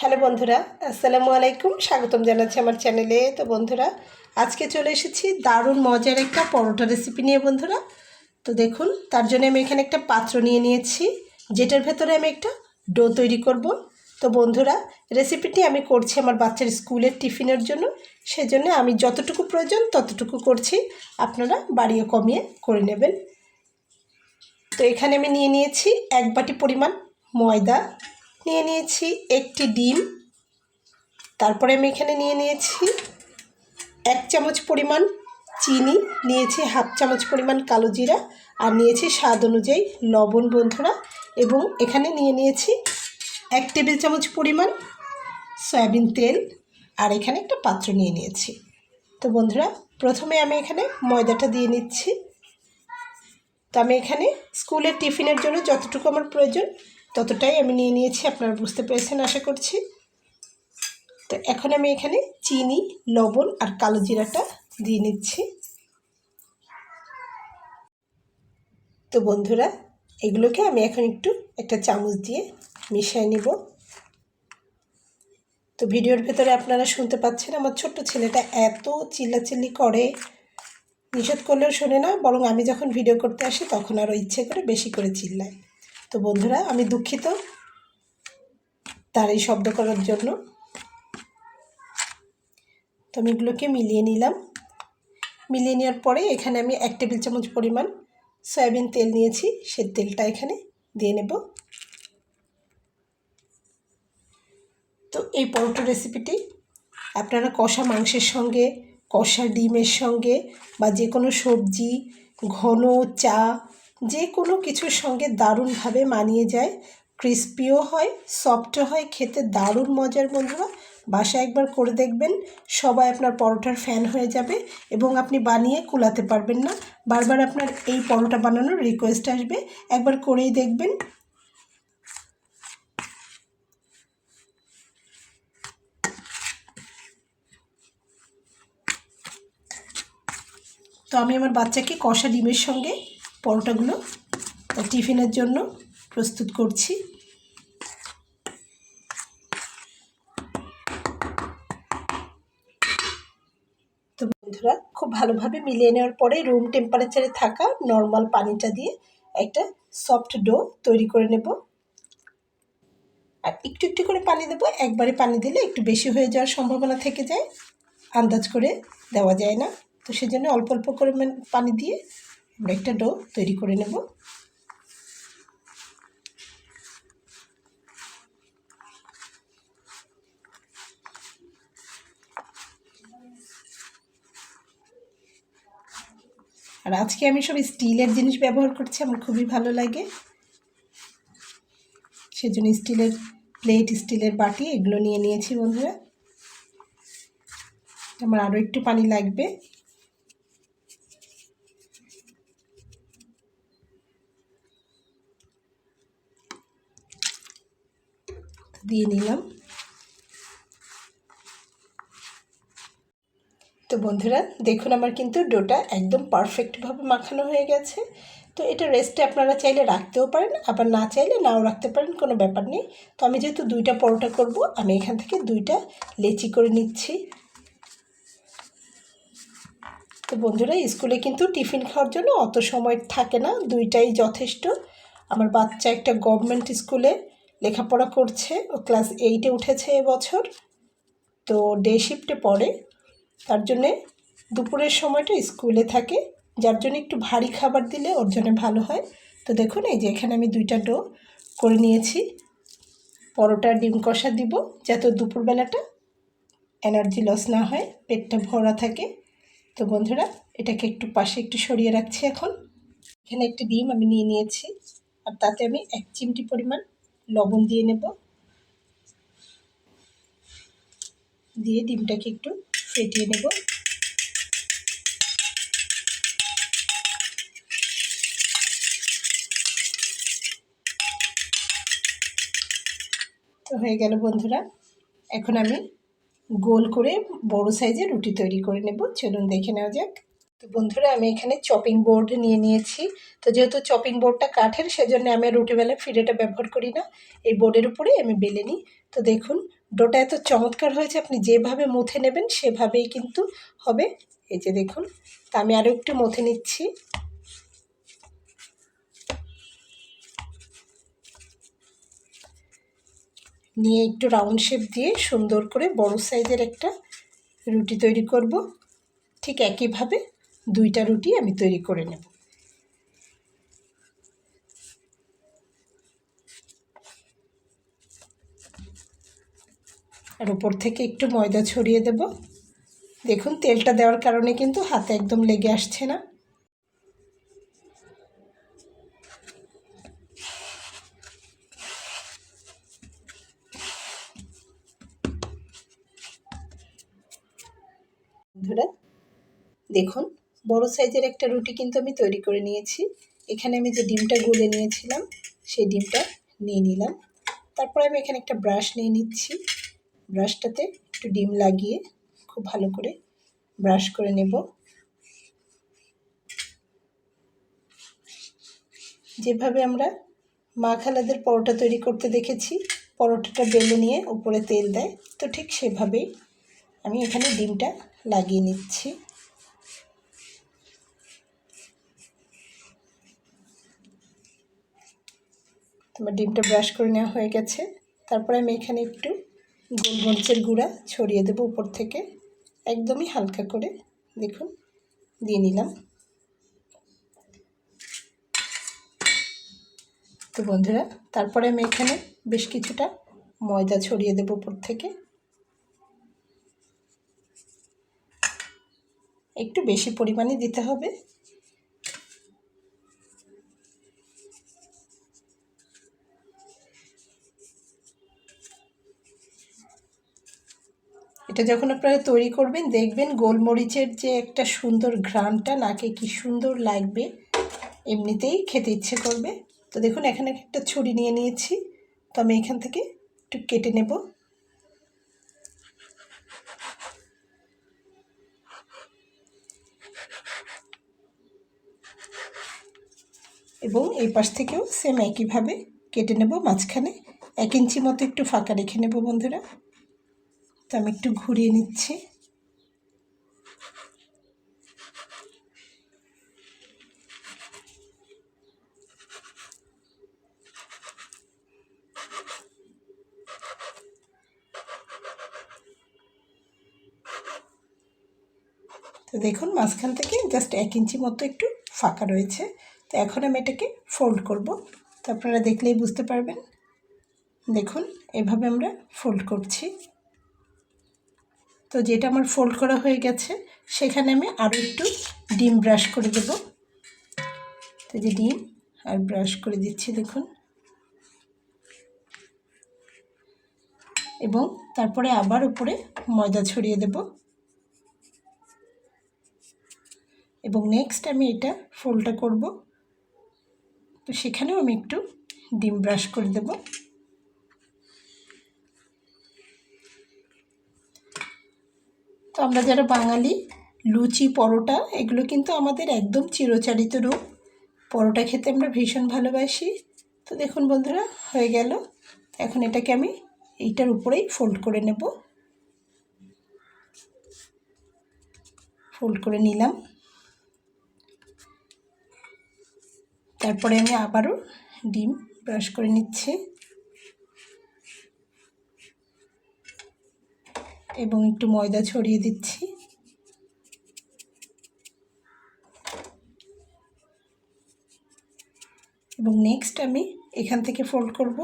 Hello বন্ধুরা, আসসালামু আলাইকুম, স্বাগতম জানাচ্ছি আমার চ্যানেলে। তো বন্ধুরা, আজকে চলে এসেছি দারুণ মজার একটা পরোটা রেসিপি নিয়ে বন্ধুরা। তো দেখুন, তার জন্য আমি এখানে একটা পাত্র নিয়ে নিয়েছি, যেটার ভেতরে আমি একটা ডো তৈরি করব। তো বন্ধুরা রেসিপিটি আমি করছি আমার বাচ্চার স্কুলের টিফিনের জন্য, সেজন্য আমি যতটুকু প্রয়োজন ততটুকু করছি, আপনারা বাড়িয়ে কমিয়ে করে নেবেন। তো এখানে আমি নিয়ে নিয়েছি এক বাটি পরিমাণ ময়দা নিয়ে নিয়েছি একটি ডিম। তারপরে আমি এখানে নিয়ে নিয়েছি এক চামচ পরিমাণ চিনি, নিয়েছি হাফ চামচ পরিমাণ কালো জিরা আর নিয়েছি স্বাদ অনুযায়ী লবণ বন্ধুরা এবং এখানে নিয়ে নিয়েছি এক টেবিল চামচ পরিমাণ সয়াবিন তেল আর এখানে একটা পাত্র নিয়ে নিয়েছি। তো বন্ধুরা, প্রথমে আমি এখানে ময়দাটা দিয়ে নিচ্ছি। তো আমি এখানে স্কুলের টিফিনের জন্য যতটুকু আমার প্রয়োজন ততটাই আমি নিয়ে নিয়েছি, আপনারা বুঝতে পেরেছেন আশা করছি। তো এখন আমি এখানে চিনি, লবণ আর কালো জিরাটা দিয়ে নিচ্ছি। তো বন্ধুরা, এগুলোকে আমি এখন একটু একটা চামচ দিয়ে মিশিয়ে নিব। তো ভিডিওর ভেতরে আপনারা শুনতে পাচ্ছেন আমার ছোট্ট ছেলেটা এত চিল্লাচিল্লি করে। নিষেধ করলেও শোনে না, বরং আমি যখন ভিডিও করতে আসি তখন আরও ইচ্ছে করে বেশি করে চিল্লায়। তো বন্ধুরা, আমি দুঃখিত তার এই শব্দ করার জন্য। তো আমি এগুলোকে মিলিয়ে নিলাম। মিলিয়ে নেওয়ার পরে এখানে আমি এক টেবিল চামচ পরিমাণ সয়াবিন তেল নিয়েছি। সে তেলটা এখানে দিয়ে নেব। তো এই পরোটা রেসিপিটি আপনারা কষা মাংসের সঙ্গে কষা ডিমের সঙ্গে বা যে কোনো সবজি, ঘন চা, যে কোনো কিছুর সঙ্গে দারুণভাবে মানিয়ে যায়। ক্রিস্পিও হয়, সফটও হয়, খেতে দারুণ মজার বন্ধুরা। বাসায় একবার করে দেখবেন, সবাই আপনার পরোটার ফ্যান হয়ে যাবে এবং আপনি বানিয়ে কুলাতে পারবেন না। বারবার আপনার এই পরোটা বানানোর রিকোয়েস্ট আসবে। একবার করেই দেখবেন তো আমি আমার বাচ্চাকে কষা ডিমের সঙ্গে পরোটাগুলো টিফিনের জন্য প্রস্তুত করছি। তো বন্ধুরা, খুব ভালোভাবে মিলিয়ে নেওয়ার পরে রুম টেম্পারেচারে থাকা নর্মাল পানিটা দিয়ে একটা সফট ডো তৈরি করে নেব। আর একটু একটু করে পানি দেবো, একবারে পানি দিলে একটু বেশি হয়ে যাওয়ার সম্ভাবনা থেকে যায়। আন্দাজ করে দেওয়া যায় না। তো সেজন্য অল্প অল্প করে পানি দিয়ে আমরা একটা ডো তৈরি করে নেব। আর আজকে আমি সব স্টিলের জিনিস ব্যবহার করছি, আমার খুবই ভালো লাগে। সেজন্য স্টিলের প্লেট, স্টিলের বাটি, এগুলো নিয়ে নিয়েছি বন্ধুরা। আমার আরও একটু পানি লাগবে। দিয়ে নিলাম। তো বন্ধুরা, দেখুন আমার কিন্তু ডোটা একদম পারফেক্টভাবে মাখানো হয়ে গেছে। তো এটা রেস্টে আপনারা চাইলে রাখতেও পারেন, আবার না চাইলে নাও রাখতে পারেন, কোনো ব্যাপার নেই। তো আমি যেহেতু দুইটা পরোটা করব, আমি এখান থেকে দুইটা লেচি করে নিচ্ছি। তো বন্ধুরা, স্কুলে কিন্তু টিফিন খাওয়ার জন্য অত সময় থাকে না, দুইটাই যথেষ্ট। আমার বাচ্চা একটা গভর্নমেন্ট স্কুলে লেখাপড়া করছে, ও ক্লাস এইটে উঠেছে এবছর তো ডে শিফটে পড়ে। তার জন্যে দুপুরের সময়টা স্কুলে থাকে। যার জন্য একটু ভারী খাবার দিলে ওর জন্য ভালো হয়। তো দেখুন, এই যে এখানে আমি দুইটা ডো করে নিয়েছি। পরোটা, ডিম কষা দিব যাতে দুপুরবেলাটা এনার্জি লস না হয়, পেটটা ভরা থাকে। তো বন্ধুরা, এটাকে একটু পাশে একটু সরিয়ে রাখছি এখন। এখানে একটি ডিম আমি নিয়ে নিয়েছি। আর তাতে আমি এক চিমটি পরিমাণ লবণ দিয়ে নেব। দিয়ে ডিমটাকে একটু ফেটিয়ে নেব। তো হয়ে গেল বন্ধুরা, এখন আমি গোল করে বড় সাইজের রুটি তৈরি করে নেব। চলুন দেখে নেওয়া যাক। তো বন্ধুরা, আমি এখানে চপিং বোর্ড নিয়ে নিয়েছি। তো যেহেতু চপিং বোর্ডটা কাঠের, সেজন্য আমি রুটি বেলা ফিরেটা ব্যবহার করি না। এই বোর্ডের উপরেই আমি বেলে নিই। তো দেখুন, ডোটা এত চমৎকার হয়েছে, আপনি যেভাবে মুথে নেবেন, সেভাবেই কিন্তু হবে। এই যে দেখুন, তা আমি আরও একটু মুথে নিচ্ছি। নিয়ে একটু রাউন্ড শেপ দিয়ে সুন্দর করে বড় সাইজের একটা রুটি তৈরি করব। ঠিক একইভাবে দুইটা রুটি আমি তৈরি করে নেব। আর উপর থেকে একটু ময়দা ছড়িয়ে দেব। দেখুন, তেলটা দেওয়ার কারণে কিন্তু হাতে একদম লেগে আসছে না। বন্ধুরা, দেখুন বড় সাইজের একটা রুটি কিন্তু আমি তৈরি করে নিয়েছি। এখানে আমি যে ডিমটা গুলে নিয়েছিলাম, সেই ডিমটা নিয়ে নিলাম। তারপরে আমি এখানে একটা ব্রাশ নিয়ে নিচ্ছি। ব্রাশটাতে একটু ডিম লাগিয়ে খুব ভালো করে ব্রাশ করে নেব। যেভাবে আমরা মা খালাদের পরোটা তৈরি করতে দেখেছি, পরোটাটা বেলে নিয়ে উপরে তেল দেয়, তো ঠিক সেভাবেই আমি এখানে ডিমটা লাগিয়ে নিচ্ছি। তোমার ডিমটা ব্রাশ করে নেওয়া হয়ে গেছে। তারপরে আমি এখানে একটু গোলমরিচের গুঁড়া ছড়িয়ে দেবো উপর থেকে। একদমই হালকা করে, দেখুন, দিয়ে নিলাম। তো বন্ধুরা, তারপরে আমি এখানে বেশ কিছুটা ময়দা ছড়িয়ে দেবো উপর থেকে। একটু বেশি পরিমাণে দিতে হবে। এটা যখন আপনারা তৈরি করবেন, দেখবেন গোলমরিচের যে একটা সুন্দর ঘ্রাণটা, নাকে কি সুন্দর লাগবে, এমনিতেই খেতে ইচ্ছে করবে। তো দেখুন, এখানে একটা ছুরি নিয়ে নিয়েছি। তো আমি এখান থেকে একটু কেটে নেব। এবং এই পাশ থেকেও সেম একইভাবে কেটে নেব। মাঝখানে এক ইঞ্চি মতো একটু ফাঁকা রেখে নেব বন্ধুরা। তো আমি একটু ঘুরিয়ে নিচ্ছি। তো দেখুন, মাঝখান থেকে জাস্ট এক ইঞ্চি মতো একটু ফাঁকা রয়েছে। তো এখন আমি এটাকে ফোল্ড করব। তো আপনারা দেখলেই বুঝতে পারবেন। দেখুন, এভাবে আমরা ফোল্ড করছি। তো যেটা আমার ফোল্ড করা হয়ে গেছে, সেখানে আমি আরও একটু ডিম ব্রাশ করে দেব। তো যে ডিম, আর ব্রাশ করে দিচ্ছি, দেখুন। এবং তারপরে আবার উপরে ময়দা ছড়িয়ে দেব। এবং নেক্সট আমি এটা ফোল্ডটা করব। তো সেখানেও আমি একটু ডিম ব্রাশ করে দেবো। আমরা যারা বাঙালি, লুচি, পরোটা, এগুলো কিন্তু আমাদের একদম চিরচারিত রূপ। পরোটা খেতে আমরা ভীষণ ভালোবাসি। তো দেখুন বন্ধুরা, হয়ে গেল। এখন এটাকে আমি এইটার উপরেই ফোল্ড করে নেব। ফোল্ড করে নিলাম। তারপরে আমি আবারও ডিম ব্রাশ করে নিচ্ছি। এবং একটু ময়দা ছড়িয়ে দিচ্ছি। এবং নেক্সট আমি এখান থেকে ফোল্ড করব।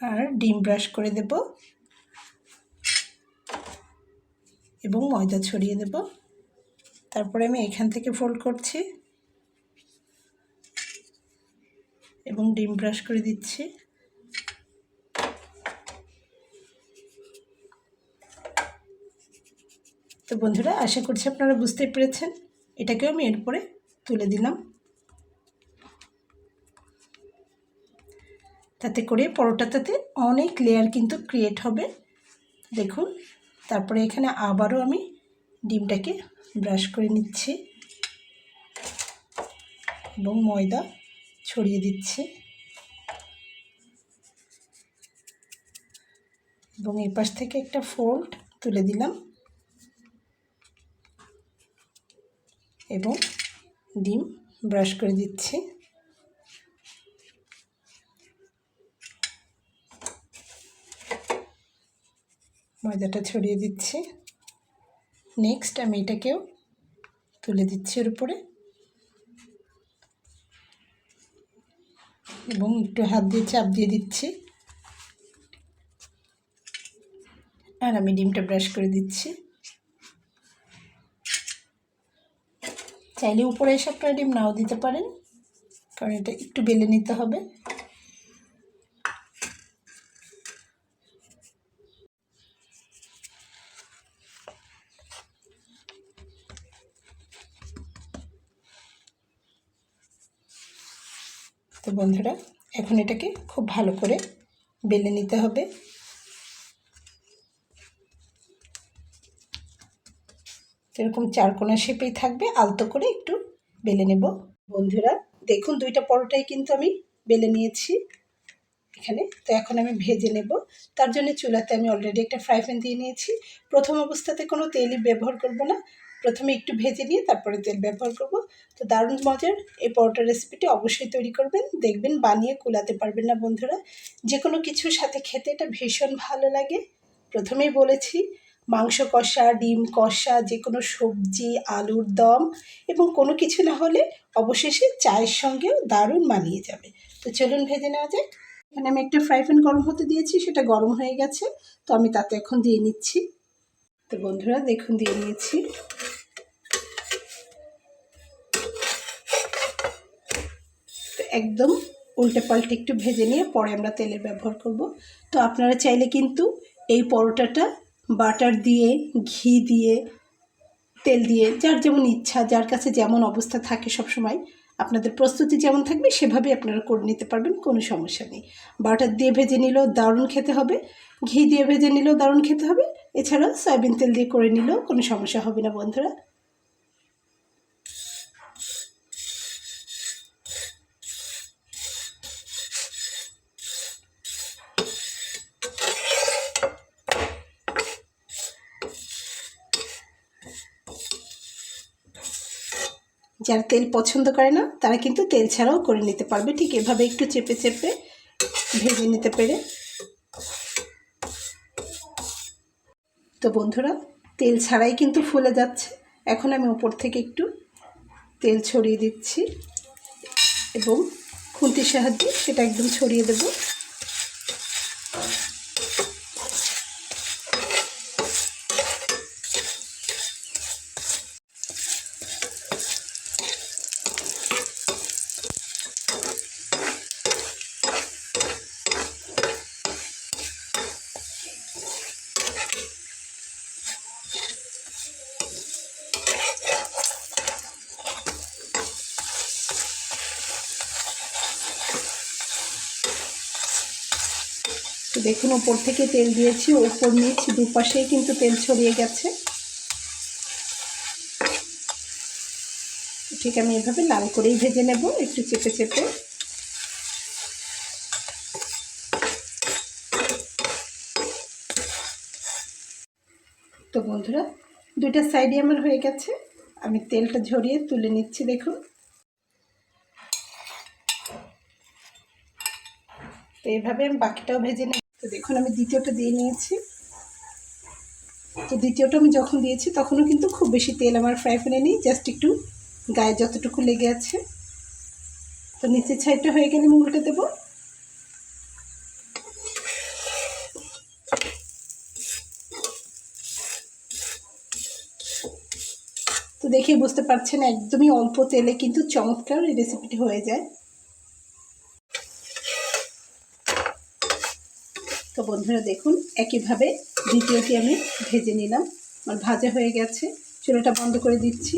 আর ডিম ব্রাশ করে দেব। এবং ময়দা ছড়িয়ে দেব। তারপরে আমি এখান থেকে ফোল্ড করছি। এবং ডিম ব্রাশ করে দিচ্ছি। তো বন্ধুরা, আশা করছি আপনারা বুঝতে পেরেছেন। এটাকেও আমি এরপরে তুলে দিলাম। তাতে করে পরোটাটাতে অনেক লেয়ার কিন্তু ক্রিয়েট হবে। দেখুন, তারপরে এখানে আবারও আমি ডিমটাকে ব্রাশ করে নিচ্ছি এবং ময়দা ছড়িয়ে দিচ্ছি। এবং এপাশ থেকে একটা ফোল্ড তুলে দিলাম। এবং ডিম ব্রাশ করে দিচ্ছি। ময়দাটা ছড়িয়ে দিচ্ছি। নেক্সট আমি এটাকেও তুলে দিচ্ছি এর উপরে। এবং একটু হাত দিয়ে চাপ দিয়ে দিচ্ছি। আর আমি ডিমটা ব্রাশ করে দিচ্ছি। চাইলে উপরে এসে এসব ডিম নাও দিতে পারেন, কারণ এটা একটু বেলে নিতে হবে। তো বন্ধুরা, এখন এটাকে খুব ভালো করে বেলে নিতে হবে। এরকম চারকোনা শেপেই থাকবে, আলতো করে একটু বেলে নেব। বন্ধুরা, দেখুন দুইটা পরোটাই কিন্তু আমি বেলে নিয়েছি এখানে। তো এখন আমি ভেজে নেব। তার জন্য চুলাতে আমি অলরেডি একটা ফ্রাই প্যান দিয়ে নিয়েছি। প্রথম অবস্থাতে কোনো তেলই ব্যবহার করব না। প্রথমে একটু ভেজে নিয়ে তারপরে তেল ব্যবহার করব। তো দারুণ মজার এই পরোটার রেসিপিটি অবশ্যই তৈরি করবেন, দেখবেন, বানিয়ে কুলাতে পারবেন না বন্ধুরা। যে কোনো কিছুর সাথে খেতে এটা ভীষণ ভালো লাগে। প্রথমেই বলেছি মাংস কষা, ডিম কষা যে কোনো সবজি, আলুর দম এবং কোনো কিছু না হলে অবশেষে চায়ের সঙ্গেও দারুণ মানিয়ে যাবে। তো চলুন ভেজে নেওয়া যাক। এখানে আমি একটা ফ্রাই প্যান গরম হতে দিয়েছি, সেটা গরম হয়ে গেছে। তো আমি তাতে এখন দিয়ে নিচ্ছি। তো বন্ধুরা, দেখুন, দিয়ে নিয়েছি। একদম উল্টে পাল্টে একটু ভেজে নিয়ে পরে আমরা তেলের ব্যবহার করব। তো আপনারা চাইলে কিন্তু এই পরোটাটা বাটার দিয়ে, ঘি দিয়ে, তেল দিয়ে, যার যেমন ইচ্ছা, যার কাছে যেমন অবস্থা থাকে সব সময় আপনাদের প্রস্তুতি যেমন থাকবে সেভাবে আপনারা করে নিতে পারবেন, কোনো সমস্যা নেই। বাটার দিয়ে ভেজে নিলেও দারুণ খেতে হবে, ঘি দিয়ে ভেজে নিলেও দারুণ খেতে হবে, এছাড়াও সয়াবিন তেল দিয়ে করে নিলেও কোনো সমস্যা হবে না বন্ধুরা। যারা তেল পছন্দ করে না, তারা কিন্তু তেল ছাড়াও করে নিতে পারবে। ঠিক এভাবে একটু চেপে চেপে ভেজে নিতে পেরে। তো বন্ধুরা, তেল ছাড়াই কিন্তু ফুলে যাচ্ছে। এখন আমি উপর থেকে একটু তেল ছড়িয়ে দিচ্ছি এবং খুন্তির সাহায্যে সেটা একদম ছড়িয়ে দেবো। দেখুন, ওপর থেকে তেল দিয়েছি, ওপর নিচ দুপাশেই কিন্তু তেল ছড়িয়ে গেছে। ঠিক আমি এভাবে লাল করেই ভেজে নেব, একটু চেপে চেপে। তো বন্ধুরা, দুইটা সাইডে আমার হয়ে গেছে। আমি তেলটা ঝরিয়ে তুলে নিচ্ছি, দেখুন। তো এইভাবে আমি বাকিটাও ভেজে নেব। তো দেখুন, আমি দ্বিতীয়টা দিয়ে নিয়েছি। তো দ্বিতীয়টা আমি যখন দিয়েছি, তখনও কিন্তু খুব বেশি তেল আমার ফ্রাই প্যানে নেই জাস্ট একটু গায়ে যতটুকু লেগে আছে। তো নিচের সাইডটা হয়ে গেলে আমি উল্টে দেবো। তো দেখেই বুঝতে পারছেন, একদমই অল্প তেলে কিন্তু চমৎকার এই রেসিপিটি হয়ে যায়। তো বন্ধুরা দেখুন, একইভাবে দ্বিতীয়টি আমি ভেজে নিলাম। আমার ভাজা হয়ে গেছে, চুলোটা বন্ধ করে দিচ্ছি।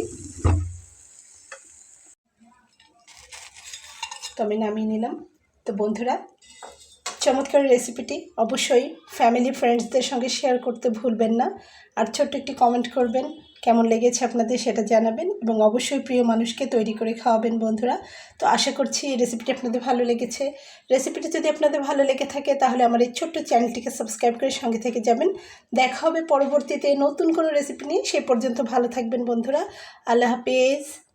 তো আমি নামিয়ে নিলাম। তো বন্ধুরা, চমৎকার রেসিপিটি অবশ্যই ফ্যামিলি ফ্রেন্ডসদের সঙ্গে শেয়ার করতে ভুলবেন না। আর ছোট্ট একটি কমেন্ট করবেন কেমন লেগেছে আপনাদের সেটা জানাবেন এবং অবশ্যই প্রিয় মানুষকে তৈরি করে খাওয়াবেন বন্ধুরা। তো আশা করছি এই রেসিপিটি আপনাদের ভালো লেগেছে। রেসিপিটি যদি আপনাদের ভালো লেগে থাকে তাহলে আমার এই ছোট্ট চ্যানেলটিকে সাবস্ক্রাইব করে সঙ্গে থেকে যাবেন। দেখা হবে পরবর্তীতে নতুন কোনো রেসিপি নিয়ে। সে পর্যন্ত ভালো থাকবেন বন্ধুরা। আল্লাহ হাফেজ।